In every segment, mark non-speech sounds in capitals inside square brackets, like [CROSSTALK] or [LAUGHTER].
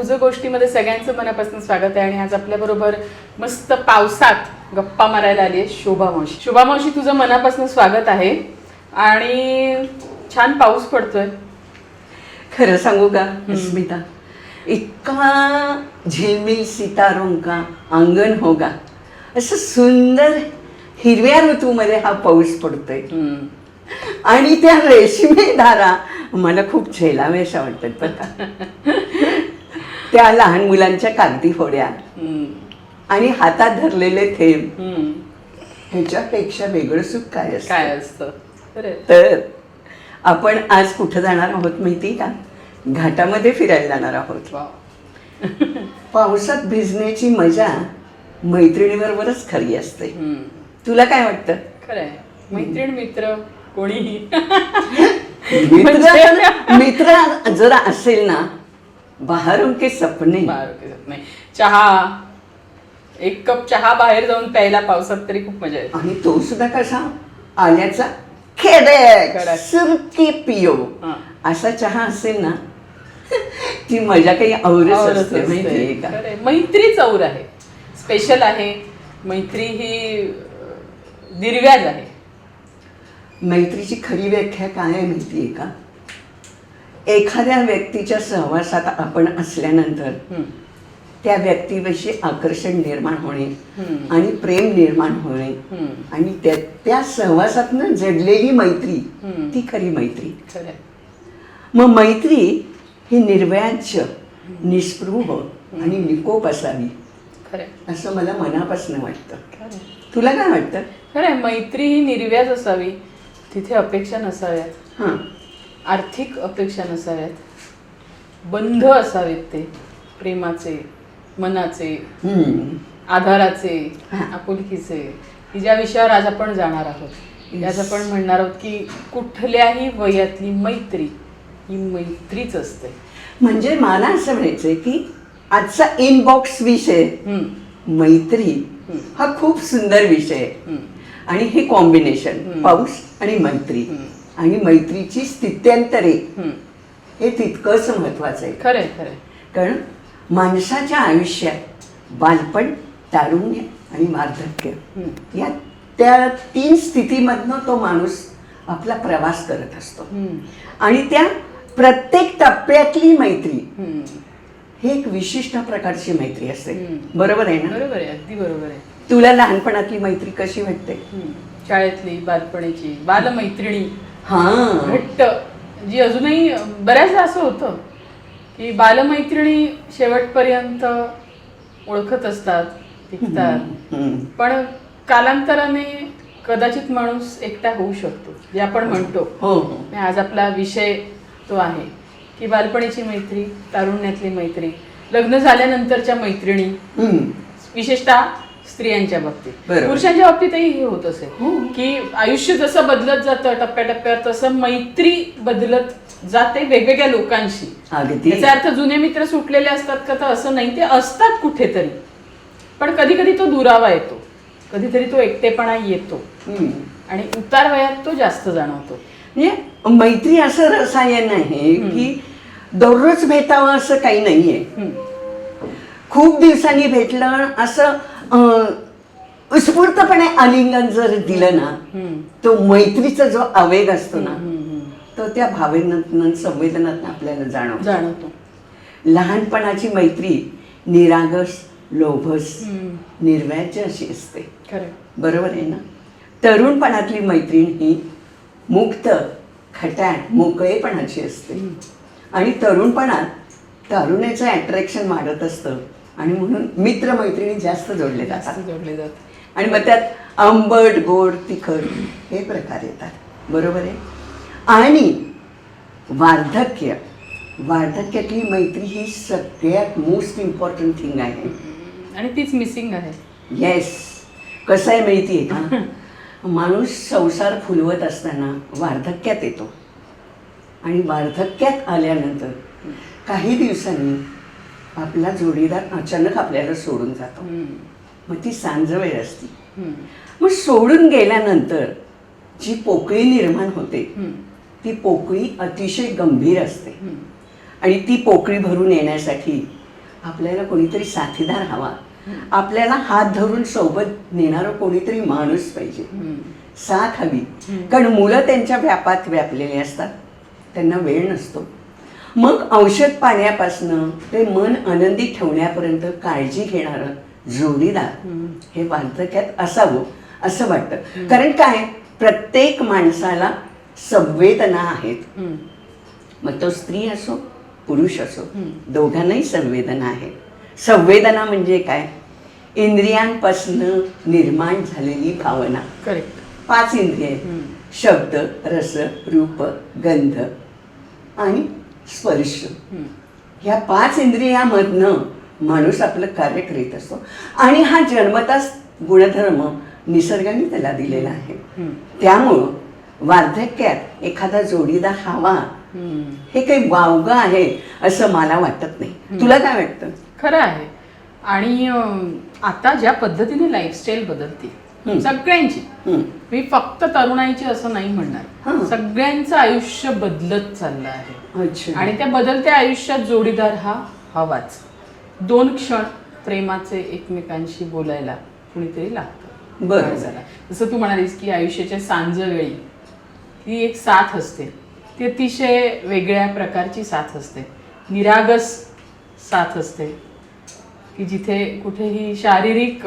तुझं गोष्टीमध्ये सगळ्यांचं मनापासून स्वागत आहे आणि आज आपल्याबरोबर मस्त पावसात गप्पा मारायला आली आहे शोभा मावशी. शोभा मावशी तुझं मनापासून स्वागत आहे आणि छान पाऊस पडतोय. खरं सांगू का स्मिता इतका झिलमिल सितारों का अंगण होगा असं सुंदर हिरव्या ऋतूमध्ये हा पाऊस पडतोय. आणि त्या रेशमी धारा मला खूप झेलाव्याशा वाटतात का [LAUGHS] त्या लहान मुलांच्या कागदी फोड्या. आणि हातात धरलेले थेंब. ह्याच्यापेक्षा वेगळं सुख काय असतं काय असतं. तर आपण आज कुठं जाणार आहोत माहिती का घाटामध्ये फिरायला जाणार आहोत. [LAUGHS] पावसात भिजण्याची मजा मैत्रिणीबरोबरच खरी असते. तुला काय वाटतं खरंय मैत्रीण मित्र कोणीही मित्र [LAUGHS] मित्र जर असेल ना बाहेरून के सपने। बाहेर काही नाही चहा। एक कप चहा बाहेर जाऊन प्यायला पावसात तरी खूप मजा येते. आणि तो सुद्धा कसा? आल्याचा खेडेक. सुरकी पियो. हा. असा चहा असेल ना ती मजा काही औरच असते माहितीये. का? खरंय. मैत्री चौर आहे. स्पेशल आहे. मैत्री ही अं, निर्व्याज आहे. मैत्रीची खरी व्याख्या काय आहे माहितीये का? एखाद्या व्यक्तीच्या सहवासात आपण असल्यानंतर. त्या व्यक्तीविषयी आकर्षण निर्माण होणे. आणि प्रेम निर्माण होणे. आणि त्या त्या सहवासातनं जडलेली मैत्री. ती खरी मैत्री. मग मैत्री ही निर्व्याज्य निस्पृह आणि निकोप असावी. असं मला मनापासून वाटतं. तुला काय वाटतं खरंय मैत्री ही निर्व्याज असावी तिथे अपेक्षा नसाव्यात हां आर्थिक अपेक्षा नसाव्यात बंध असावेत ते प्रेमाचे मनाचे. आधाराचे. आपुलकीचे की ज्या विषयावर आज आपण जाणार आहोत. आज आपण म्हणणार आहोत की कुठल्याही वयातली मैत्री ही मैत्रीच असते म्हणजे मला असं म्हणायचंय की आजचा इनबॉक्स विषय मैत्री. हा खूप सुंदर विषय आहे आणि हे कॉम्बिनेशन. पाऊस आणि मैत्री. आणि मैत्रीची स्थित्यंतरे. हे तितकंच महत्वाचं आहे. खरंय खरंय. कारण माणसाच्या आयुष्यात बालपण तारुण्य आणि वार्धक्य या त्या तीन स्थितीमधनं तो माणूस आपला प्रवास करत असतो. आणि त्या प्रत्येक टप्प्यातली मैत्री. ही एक विशिष्ट प्रकारची मैत्री असते. बरोबर आहे ना? बरोबर आहे अगदी बरोबर आहे. तुला लहानपणातली मैत्री कशी वाटते. शाळेतली बालपणीची बालमैत्रिणी. हा. घट्ट. जी अजूनही बऱ्याचदा असं होतं की बालमैत्रिणी शेवटपर्यंत ओळखत असतात टिकतात. पण कालांतराने कदाचित माणूस एकटा होऊ शकतो जे आपण म्हणतो. हो हो. आज आपला विषय तो आहे की बालपणीची मैत्री तारुण्यातली मैत्री लग्न झाल्यानंतरच्या मैत्रिणी. विशेषतः स्त्रियांच्या बाबतीत. बरोबर. पुरुषांच्या बाबतीतही हे होत हो. असेल की आयुष्य जसं बदलत जातं टप्प्याटप्प्यावर तसं मैत्री बदलत जाते वेगवेगळ्या लोकांशी. अगदी. याचा अर्थ जुने मित्र सुटलेले असतात का तर असं नाही ते असतात कुठेतरी. पण कधी कधी तो दुरावा येतो. कधीतरी तो एकटेपणा येतो. हम्म. आणि उतार वयात तो जास्त जाणवतो. म्हणजे मैत्री असं रसायन आहे की दररोज भेटावं असं काही नाहीये. हम्म. खूप दिवसांनी भेटलं असं उत्स्फूर्तपणे आलिंगन जर दिलं ना. तो मैत्रीचा जो आवेग असतो ना. तो त्या भावनातनं संवेदनातनं आपल्याला जाणवतो. जाणवतो. लहानपणाची मैत्री निरागस लोभस हम्म. निर्व्याज्य अशी असते. बरोबर आहे ना? तरुणपणातली मैत्रीण ही मुक्त खटाट मोकळेपणाची असते. आणि तरुणपणात तरुणाचं अट्रॅक्शन वाढत असतं. आणि म्हणून मित्र मैत्रिणी जास्त जोडले जातात. जोडले जात आणि मग त्यात आंबट गोड तिखट हे प्रकार येतात. बरोबर आहे? आणि वार्धक्य. वार्धक्यातली मैत्री ही सगळ्यात मोस्ट इम्पॉर्टंट थिंग आहे. आणि तीच मिसिंग आहे. येस कसं आहे माहिती आहे का? [LAUGHS] माणूस संसार फुलवत असताना वार्धक्यात येतो. आणि वार्धक्यात आल्यानंतर काही दिवसांनी आपला जोडीदार अचानक आपल्याला सोडून जातो. मग ती सांज वेळ असती. मग सोडून गेल्यानंतर जी पोकळी निर्माण होते. ती पोकळी अतिशय गंभीर असते. आणि ती पोकळी भरून येण्यासाठी आपल्याला कोणीतरी साथीदार हवा. आपल्याला हात धरून सोबत नेणारं कोणीतरी माणूस पाहिजे. साथ हवी. कारण मुलं त्यांच्या व्यापात व्यापलेली असतात. त्यांना वेळ नसतो. मग औषध पाण्यापासनं ते मन आनंदी ठेवण्यापर्यंत काळजी घेणारं जोडीदार हे वार्धक्यात असावं असं वाटतं. कारण काय? प्रत्येक माणसाला संवेदना आहेत. मग तो स्त्री असो पुरुष असो दोघांनाही संवेदना आहे संवेदना म्हणजे काय? इंद्रियांपासनं निर्माण झालेली भावना. करेक्ट पाच इंद्रिय आहेत. शब्द रस रूप गंध आणि स्पर्श. ह्या पाच इंद्रियामधनं माणूस आपलं कार्य करीत असतो. आणि हा जन्मताच गुणधर्म निसर्गाने त्याला दिलेला आहे. त्यामुळं वार्धक्यात एखादा जोडीदार हवा हे काही वावगं आहे असं मला वाटत नाही. तुला काय वाटतं? खरं आहे. आणि आता ज्या पद्धतीने लाईफस्टाईल बदलते. सगळ्यांची. मी फक्त तरुणाईची असं नाही म्हणणार. सगळ्यांचं आयुष्य बदलत चाललं आहे. अच्छा. आणि त्या बदलत्या आयुष्यात जोडीदार हा हवाच. दोन क्षण प्रेमाचे एकमेकांशी बोलायला कुणीतरी लागतं. माणसाला. जसं तू म्हणालीस की आयुष्याच्या सांजवेळी ती एक साथ असते. ती अतिशय वेगळ्या प्रकारची साथ असते. निरागस साथ असते. की जिथे कुठेही शारीरिक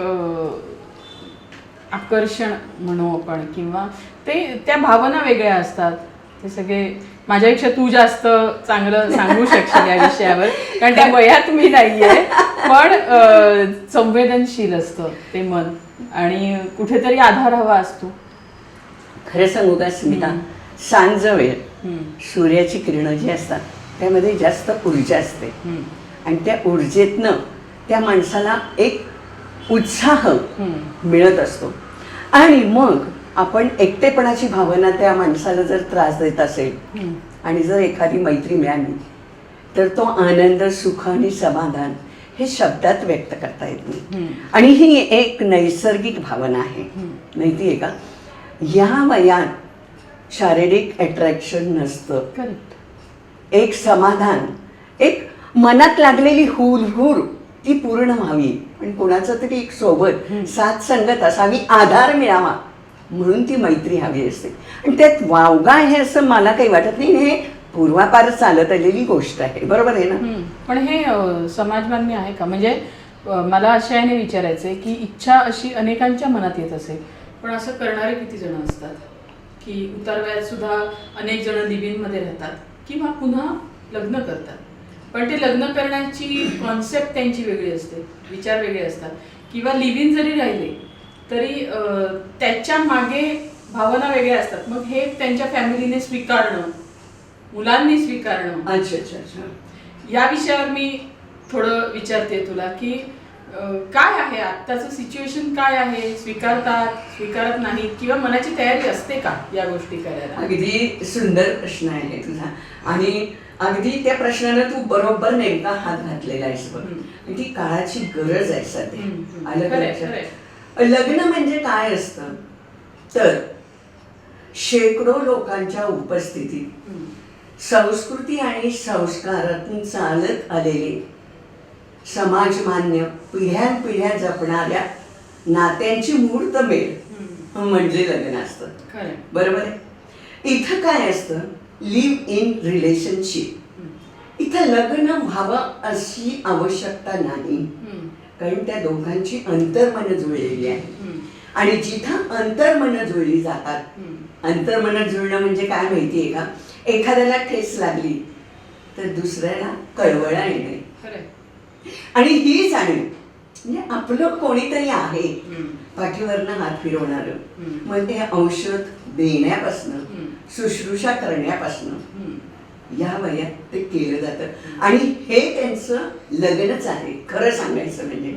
आकर्षण म्हणू आपण किंवा ते त्या भावना वेगळ्या असतात. ते सगळे माझ्यापेक्षा तू जास्त चांगलं सांगू शकशील या विषयावर कारण त्या वयात मी नाहीये. पण संवेदनशील असतं ते मन. आणि कुठेतरी आधार हवा असतो. खरं सांगू का स्मिता? सांज वेळ सूर्याची किरणं जी असतात त्यामध्ये जास्त ऊर्जा असते. आणि त्या ऊर्जेतनं त्या माणसाला एक उत्साह मिळत असतो. आणि मग आपण एकटेपणाची भावना त्या माणसाला जर त्रास देत असेल. आणि जर एखादी मैत्री मिळाली तर तो आनंद सुख आणि समाधान हे शब्दात व्यक्त करता येत नाही. आणि ही एक नैसर्गिक भावना आहे. माहिती आहे का? या वयात शारीरिक अट्रॅक्शन नसतं. एक समाधान एक मनात लागलेली हुरहुर ती पूर्ण व्हावी. पण कोणाचं तरी एक सोबत साथ संगत असावी आधार मिळावा म्हणून ती मैत्री हवी असते. आणि त्यात वावगा आहे असं मला काही वाटत नाही. हे पूर्वापार चालत आलेली गोष्ट आहे. बरोबर आहे ना. पण हे समाजमान्य आहे का? म्हणजे मला अशा याने विचारायचं आहे की इच्छा अशी अनेकांच्या मनात येत असेल पण असं करणारे किती जण असतात? की उतार वयात सुद्धा अनेक जण लिव्हिंगमध्ये राहतात. किंवा पुन्हा लग्न करतात. पण ते लग्न करण्याची कॉन्सेप्ट त्यांची वेगळी असते विचार वेगळे असतात. किंवा लिव्हिंग जरी राहिले तरी त्याच्यामागे भावना वेगळ्या असतात. मग हे त्यांच्या फॅमिलीने स्वीकारणं मुलांनी स्वीकारणं. अच्छा अच्छा अच्छा. या विषयावर मी थोडं विचारते तुला की काय आहे आत्ताचं सिच्युएशन काय आहे? स्वीकारतात स्वीकारत नाहीत? किंवा मनाची तयारी असते का या गोष्टी करायला? अगदी सुंदर प्रश्न आहे तुझा. आणि अगदी त्या प्रश्नाला तू बरोबर नेमका हात घातलेला आहेस बघ. ती काळाची गरज आहे सध्या. आलं? लग्न म्हणजे काय असतं? तर शेकडो लोकांच्या उपस्थितीत संस्कृती आणि संस्कारातून चालत आलेले समाजमान्य पिढ्यानपिढ्या जपणाऱ्या नात्यांची मुहूर्तमेळ हम्म. म्हणजे लग्न असतं. बरोबर आहे? इथं काय असतं? लिव्ह इन रिलेशनशिप इथं लग्न व्हावं अशी आवश्यकता नाही. कारण त्या दोघांची अंतर्मन जुळलेली आहे. आणि जिथं अंतर्मन जुळली जातात. अंतर्मन जुळणं म्हणजे काय माहितीये का? एखाद्याला ठेस लागली तर दुसऱ्याला कळवळा येणे. आणि ही जाणीव म्हणजे आपलं कोणीतरी आहे पाठीवरनं हात फिरवणार. मग ते औषध देण्यापासनं. शुश्रूषा करण्यापासनं. या वयात ते केलं जातं आणि हे त्यांचं लग्नच आहे खरं सांगायचं म्हणजे.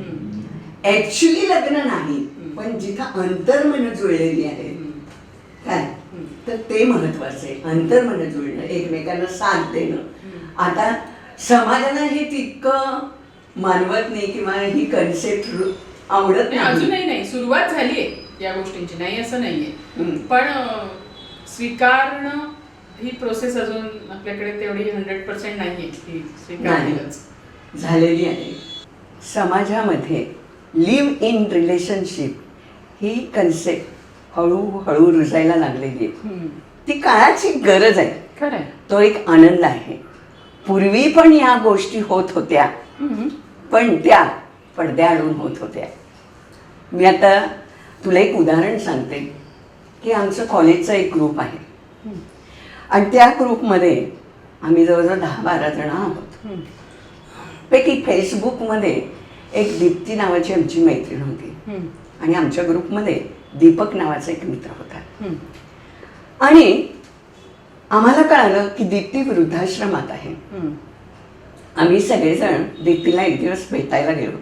ऍक्च्युली लग्न नाही. पण जिथं अंतर्मन जुळलेली आहे. काय. तर ते महत्वाचं आहे अंतर्मन जुळणं एकमेकांना साथ देणं आता समाजाला हे तितकं मानवत नाही किंवा ही कन्सेप्ट आवडत नाही, नाही अजूनही नाही सुरुवात झालीये या गोष्टींची नाही असं नाहीये. पण स्वीकारणं ही प्रोसेस अजून आपल्याकडे तेवढी हंड्रेड पर्सेंट की स्वीकारलीच झालेली आहे. समाजामध्ये लिव्ह इन रिलेशनशिप ही कन्सेप्ट हळूहळू रुजायला लागलेली आहे. ती काळाची गरज आहे. खरंय. तो एक आनंद आहे. पूर्वी पण या गोष्टी होत होत्या. पण त्या पडद्याआडून होत होत्या. मी आता तुला एक उदाहरण सांगते. की आमचं कॉलेजचा एक ग्रुप आहे. आणि त्या ग्रुपमध्ये आम्ही जवळजवळ दहा बारा जण आहोत. पैकी फेसबुकमध्ये एक दीप्ती नावाची आमची मैत्रीण होती. आणि आमच्या ग्रुपमध्ये दीपक नावाचा एक मित्र होता. आणि आम्हाला कळालं की दीप्ती वृद्धाश्रमात आहे. आम्ही सगळेजण दीप्तीला एक दिवस भेटायला गेलो.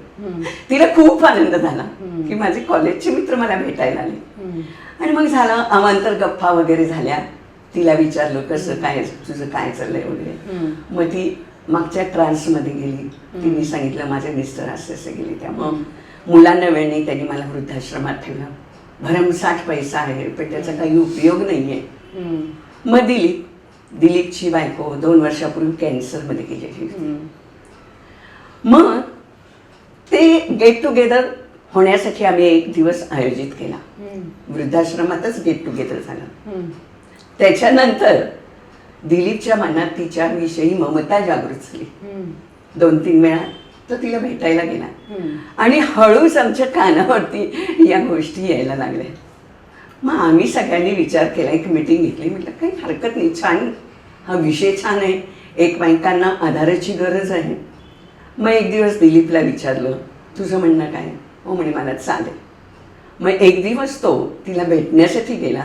तिला खूप आनंद झाला की माझे कॉलेजचे मित्र मला भेटायला आले. आणि मग झालं अवांतर गप्पा वगैरे झाल्या. तिला विचारलं कसं काय तुझं काय चाललंय वगैरे. मग ती मागच्या ट्रान्समध्ये गेली. तिने सांगितलं माझे मिस्टर असे असे गेले त्यामुळं मुलांना वेळ नाही त्यांनी मला वृद्धाश्रमात ठेवलं. भरमसाठ पैसा आहे पण त्याचा काही उपयोग नाही आहे. मग दिलीप दिलीपची बायको दोन वर्षापूर्वी कॅन्सरमध्ये गेलेली. मग ते गेट टुगेदर होण्यासाठी आम्ही एक दिवस आयोजित केला. वृद्धाश्रमातच गेट टुगेदर झालं. त्याच्यानंतर दिलीपच्या मनात तिच्याविषयी ममता जागृत झाली. दोन तीन वेळा तो तिला भेटायला गेला. आणि हळूच आमच्या कानावरती या गोष्टी यायला लागल्या. मग आम्ही सगळ्यांनी विचार केला एक मिटिंग घेतली. म्हटलं काही हरकत नाही छान हा विषय छान आहे. एकमेकांना आधाराची गरज आहे. मग एक दिवस दिलीपला विचारलं तुझं म्हणणं काय? हो म्हणे मला चालेल मग एक दिवस तो तिला भेटण्यासाठी गेला.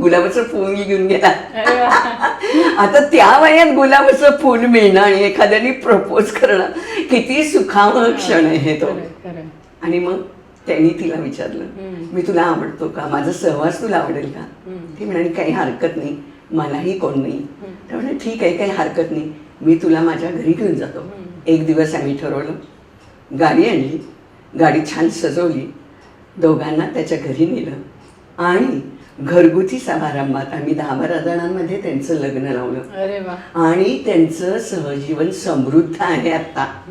गुलाबाचं फूल घेऊन गेला. [LAUGHS] आता त्या वयात गुलाबाचं फूल मिळणं आणि एखाद्याने प्रपोज करणं किती सुखावह क्षण आहे तो. आणि मग त्यांनी तिला विचारलं. मी तुला आवडतो का माझा सहवास तुला आवडेल का. ती म्हणाली काही हरकत नाही मलाही कोण नाही. तर म्हणे ठीक आहे काही हरकत नाही मी तुला माझ्या घरी घेऊन जातो. एक दिवस आम्ही ठरवलं गाडी आणली गाडी छान सजवली. दोघांना त्याच्या घरी नेलं. आणि घरगुती समारंभात आम्ही दहा बारा जणांमध्ये त्यांचं लग्न लावलं. आणि त्यांचं सहजीवन समृद्ध आहे आता.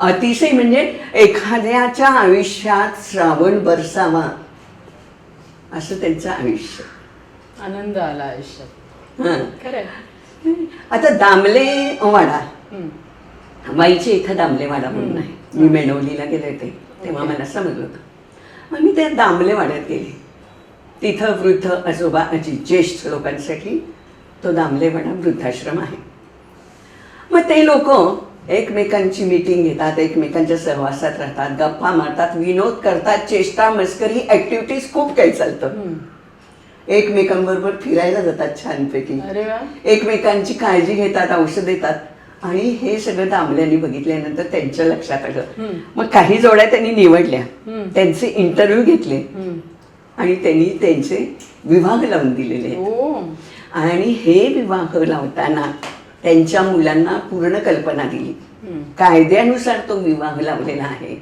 अतिशय म्हणजे एखाद्याच्या आयुष्यात श्रावण बरसावा. असं त्यांचं आयुष्य. आनंद आला आयुष्यात. हं. आता दामले वाडा. हम्म. वाईचे इथं दामले वाडा म्हणून आहे. मी मेणवलीला गेले होते. तेव्हा. मला समजलं होतं. मग मी त्या दामले वाड्यात गेले. तिथं वृद्ध आजोबा आजी ज्येष्ठ लोकांसाठी तो दामले वाडा वृद्धाश्रम आहे. मग ते लोक एकमेकांची मीटिंग घेतात एकमेकांच्या सहवासात राहतात गप्पा मारतात विनोद करतात चेष्टा मस्करी ऍक्टिव्हिटीज खूप काही चालतं. एकमेकांबरोबर फिरायला जातात छानपैकी. एकमेकांची काळजी घेतात औषध देतात. आणि हे सगळं दामल्याने बघितल्यानंतर त्यांच्या लक्षात आलं. मग काही जोड्या त्यांनी निवडल्या. त्यांचे इंटरव्ह्यू घेतले. आणि त्यांनी त्यांचे विवाह लावून दिलेले. ओ आणि हे विवाह लावताना त्यांच्या मुलांना पूर्ण कल्पना दिली. कायद्यानुसार तो विवाह लावलेला आहे.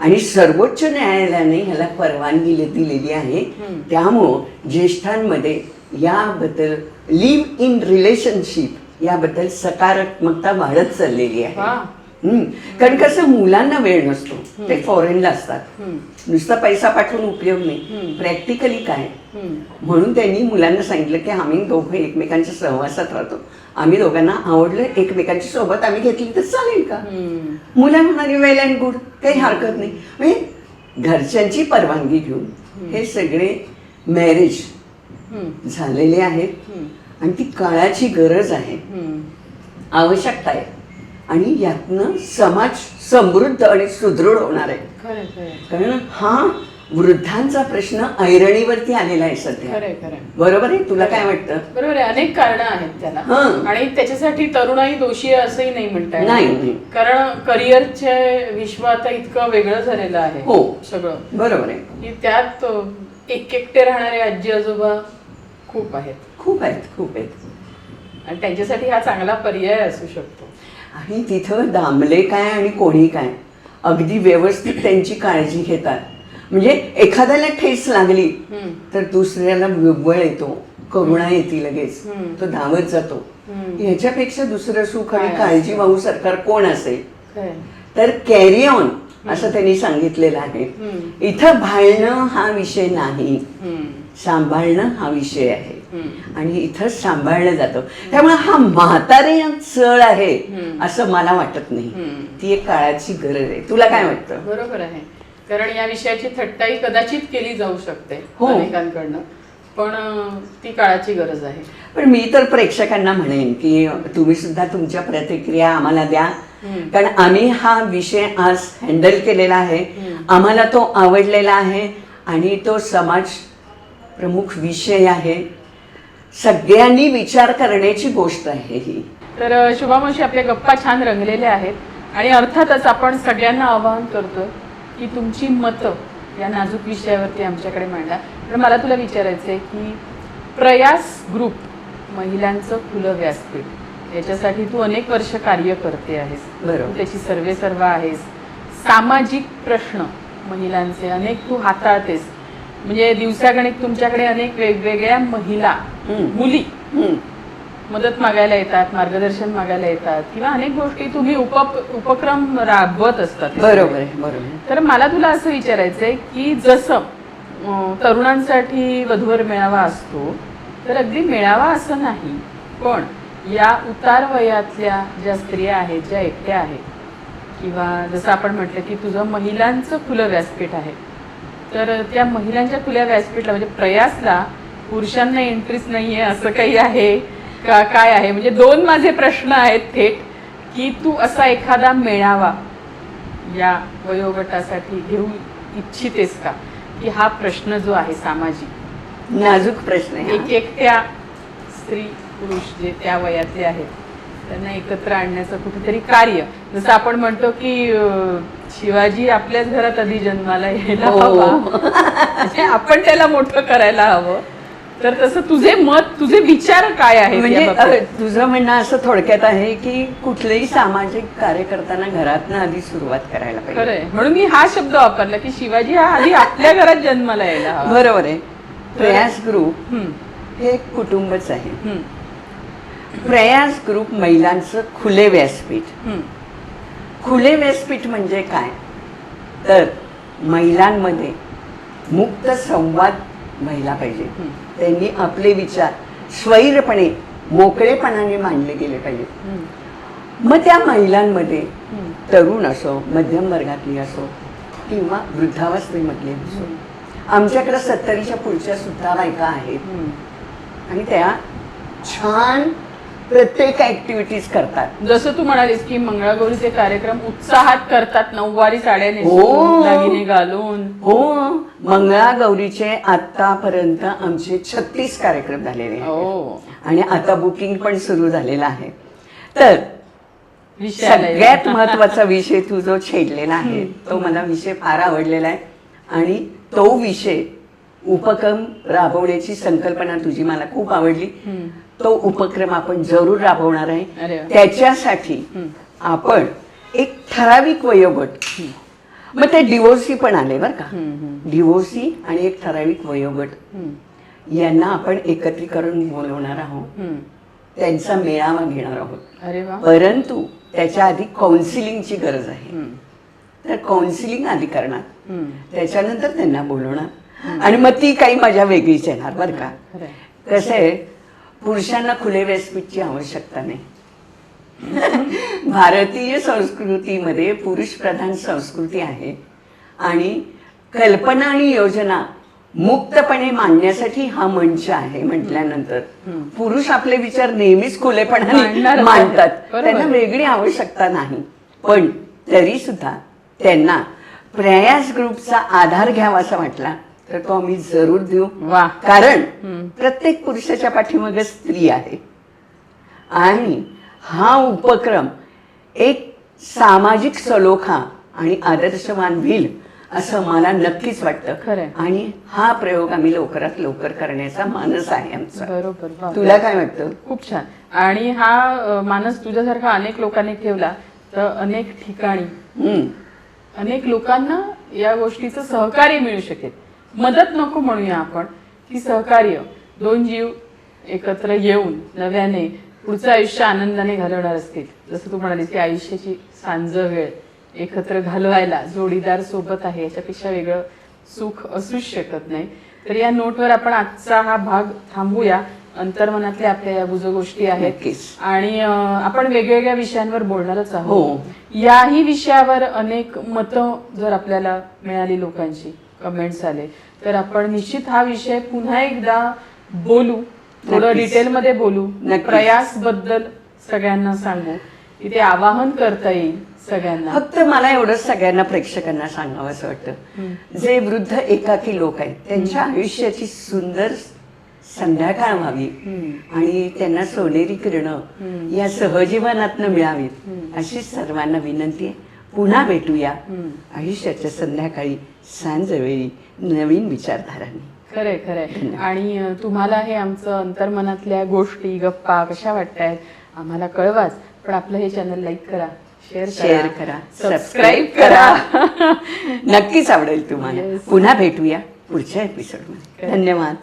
आणि सर्वोच्च न्यायालयाने ह्याला परवानगी दिलेली आहे. त्यामुळं ज्येष्ठांमध्ये याबद्दल लिव्ह इन रिलेशनशिप याबद्दल सकारात्मकता वाढत चाललेली आहे. कारण कसं मुलांना वेळ नसतो ते फॉरेनला असतात. नुसता पैसा पाठवून उपयोग नाही. प्रॅक्टिकली काय. म्हणून त्यांनी मुलांना सांगितलं की आम्ही दोघं एकमेकांच्या सहवासात राहतो आम्ही दोघांना आवडलं एकमेकांची सोबत आम्ही घेतली तर चालेल का. मुलं म्हणाली वेल अँड गुड काही हरकत नाही म्हणजे घरच्यांची परवानगी घेऊन हे सगळे मॅरेज. झालेले आहेत. आणि ती काळाची गरज आहे. आवश्यकता आहे. आणि यातनं समाज समृद्ध आणि सुदृढ होणार आहे. कारण हा वृद्धांचा प्रश्न ऐरणीवरती आलेला आहे सध्या. बरोबर आहे? तुला काय वाटतं? बरोबर आहे. अनेक कारण आहेत त्याला. हं. आणि त्याच्यासाठी तरुणाई दोषी आहे असंही नाही म्हणता. नाही. कारण करिअरचे विश्व आता इतकं वेगळं झालेलं आहे हो. सगळं. बरोबर आहे. की त्यात एक एकटे राहणारे आजी आजोबा खूप आहेत खूप आहेत खूप आहेत आणि त्यांच्यासाठी हा चांगला पर्याय असू शकतो आणि तिथं दामले काय आणि कोणी काय अगदी व्यवस्थित त्यांची काळजी घेतात म्हणजे एखाद्याला ठेस लागली. तर दुसऱ्याला विव्वळ येतो करुणा येते लगेच. तो धावत जातो. ह्याच्यापेक्षा दुसरं सुख आणि काळजी वाहू सरकार कोण असेल. तर कॅरी ऑन असं त्यांनी सांगितलेलं आहे. इथं भाळणं हा विषय नाही. सांभाळणं हा विषय आहे. आणि इथं सांभाळलं जातं त्यामुळे हा म्हातारे चळ आहे. असं मला वाटत नाही. ती एक काळाची गरज आहे तुला काय वाटतं बरोबर आहे कारण या विषयाची थट्टाई कदाचित केली जाऊ शकते हो. अनेकांकडनं पण ती काळाची गरज आहे पण मी तर प्रेक्षकांना म्हणेन की तुम्ही सुद्धा तुमच्या प्रतिक्रिया आम्हाला द्या. कारण आम्ही हा विषय आज हँडल केलेला आहे. आम्हाला तो आवडलेला आहे आणि तो समाज प्रमुख विषय आहे. सगळ्यांनी विचार करण्याची गोष्ट आहे ही. तर अ, शुभामावशी आपल्या गप्पा छान रंगलेल्या आहेत आणि अर्थातच आपण सगळ्यांना आवाहन करतो की तुमची मतं या नाजूक विषयावरती आमच्याकडे मांडा. तर मला तुला विचारायचं आहे की प्रयास ग्रुप महिलांचं खुलं व्यासपीठ याच्यासाठी तू अनेक वर्ष कार्य करते आहेस. बरोबर. त्याची सर्वे सर्व आहेस. सामाजिक प्रश्न महिलांचे अनेक तू हाताळतेस. म्हणजे दिवसागणिक तुमच्याकडे अनेक वेगवेगळ्या महिला. मुली. मदत मागायला येतात मार्गदर्शन मागायला येतात किंवा अनेक गोष्टी तुम्ही उप उपक्रम राबवत असतात बरोबर बरोबर. तर मला तुला असं विचारायचंय की जसं तरुणांसाठी वधूवर मेळावा असतो तर अगदी मेळावा असं नाही पण या उतार वयातल्या ज्या स्त्रिया आहेत ज्या एकट्या आहेत किंवा जसं आपण म्हटलं की तुझं महिलांचं खुलं व्यासपीठ आहे तर त्या महिलांच्या खुल्या व्यासपीठला म्हणजे प्रयासला पुरुषांना इंटरेस्ट नाहीये असं काही आहे का काय आहे म्हणजे दोन माझे प्रश्न आहेत थेट की तू असा एखादा मेळावा या वयोगटासाठी घेऊ इच्छितेस का की हा प्रश्न जो आहे सामाजिक नाजूक प्रश्न आहे एक. एकट्या स्त्री पुरुष जे त्या वयातले आहेत त्यांना एकत्र आणण्याचं कुठेतरी कार्य. जसं आपण म्हणतो की शिवाजी आपल्याच घरात आधी जन्माला यायला हो. हवा. म्हणजे आपण त्याला मोठं करायला हवं. तर तसं तुझे मत तुझे विचार काय आहेत म्हणजे तुझं म्हणणं असं थोडक्यात आहे की कुठलेही सामाजिक कार्य करताना घरातनं आधी सुरुवात करायला पाहिजे. म्हणून मी हा शब्द वापरला की शिवाजी हा आधी आपल्या घरात जन्माला यायला हवा. बरोबर आहे. प्रयास ग्रुप हे. एक कुटुंबच आहे. प्रयास ग्रुप महिलांचं खुले व्यासपीठ. खुले व्यासपीठ म्हणजे काय? तर महिलांमध्ये मुक्त संवाद व्हायला पाहिजे. त्यांनी आपले विचार स्वैरपणे मोकळेपणाने मांडले गेले हम्म, मग त्या महिलांमध्ये तरुण असो मध्यम वर्गातली असो किंवा वृद्धावस्थेमधली असो. आमच्याकडे सत्तरीच्या पुढच्या सुद्धा बायका आहेत. आणि त्या छान प्रत्येक ऍक्टिव्हिटीज करतात. जसं तू म्हणालीस की मंगळागौरीचे कार्यक्रम उत्साहात करतात नऊवारी साड्या हो. नेसून दागिने घालून. हो. मंगळागौरीचे आतापर्यंत आमचे छत्तीस कार्यक्रम झालेले आहेत. हो. आणि आता बुकिंग पण सुरू झालेलं आहे. तर विषयाला येऊ. सगळ्यात महत्त्वाचा विषय तू जो छेडलेला आहे तो मला विषय फार आवडलेला आहे. आणि तो विषय उपक्रम राबवण्याची संकल्पना तुझी मला खूप आवडली. तो उपक्रम आपण जरूर राबवणार आहे. त्याच्यासाठी. आपण एक ठराविक वयोगट. मग ते डिवोर्सी पण आले बरं का. डिवोर्सी आणि एक ठराविक वयोगट. यांना आपण एकत्रीकरण बोलवणार आहोत. त्यांचा मेळावा घेणार आहोत. परंतु त्याच्या आधी काउन्सिलिंगची गरज आहे. तर काउन्सिलिंग आधी करणार. त्याच्यानंतर त्यांना बोलवणार. आणि मग ती काही मजा वेगळीच येणार बरं का. कसं आहे? पुरुषांना खुले व्यासपीठची आवश्यकता नाही. भारतीय संस्कृतीमध्ये पुरुष प्रधान संस्कृती आहे आणि कल्पना आणि योजना मुक्तपणे मांडण्यासाठी हा मंच आहे म्हटल्यानंतर. पुरुष आपले विचार नेहमीच खुलेपणाने मांडतात. त्यांना वेगळी आवश्यकता नाही. पण तरी सुद्धा त्यांना प्रयास ग्रुपचा आधार घ्यावा असा वाटला. तर तो आम्ही जरूर देऊ वा कारण. प्रत्येक पुरुषाच्या पाठीमागे स्त्री आहे आणि हा उपक्रम एक सामाजिक सलोखा आणि आदर्शवान होईल असं मला नक्कीच वाटतं. आणि हा प्रयोग आम्ही लवकरात लवकर करण्याचा मानस आहे आमचा बरोबर. तुला काय वाटतं खूप छान आणि हा मानस तुझ्यासारखा अनेक लोकांनी ठेवला तर अनेक ठिकाणी हम्म. अनेक लोकांना या गोष्टीचं सहकार्य मिळू शकेल मदत नको म्हणूया आपण. की सहकार्य. दोन जीव एकत्र येऊन नव्याने पुढचं आयुष्य आनंदाने घालवणार असतील. जसं तू म्हणालीस की आयुष्याची सांज वेळ. एकत्र घालवायला जोडीदार सोबत आहे याच्यापेक्षा वेगळं सुख असूच शकत नाही. तर या नोटवर आपण आजचा हा भाग थांबूया. अंतर्मनातल्या आपल्या या गुज गोष्टी आहेत. आणि आपण वेगवेगळ्या विषयांवर बोलणारच आहोत. हो. याही विषयावर अनेक मतं जर आपल्याला मिळाली लोकांची कमेंट्स आले तर आपण निश्चित हा विषय पुन्हा एकदा बोलू. थोडं. डिटेलमध्ये बोलू. प्रयासबद्दल सगळ्यांना सांगू. की ते आवाहन करता येईल सगळ्यांना. फक्त मला एवढंच सगळ्यांना प्रेक्षकांना सांगावं असं वाटतं. जे वृद्ध एकाकी लोक आहेत त्यांच्या आयुष्याची सुंदर संध्याकाळ व्हावी. आणि त्यांना सोनेरी किरणं या सहजीवनातनं मिळावीत अशी सर्वांना विनंती आहे. पुन्हा भेटूया. आयुष्याच्या संध्याकाळी सांजवेळी नवीन विचारधारांनी. खरंय खरंय. आणि तुम्हाला हे आमचं अंतर्मनातल्या गोष्टी गप्पा कशा वाटतायत आम्हाला कळवाच. पण आपलं हे चॅनल लाईक करा शेअर शेअर करा सबस्क्राईब करा. नक्कीच आवडेल तुम्हाला. पुन्हा भेटूया पुढच्या एपिसोडमध्ये धन्यवाद.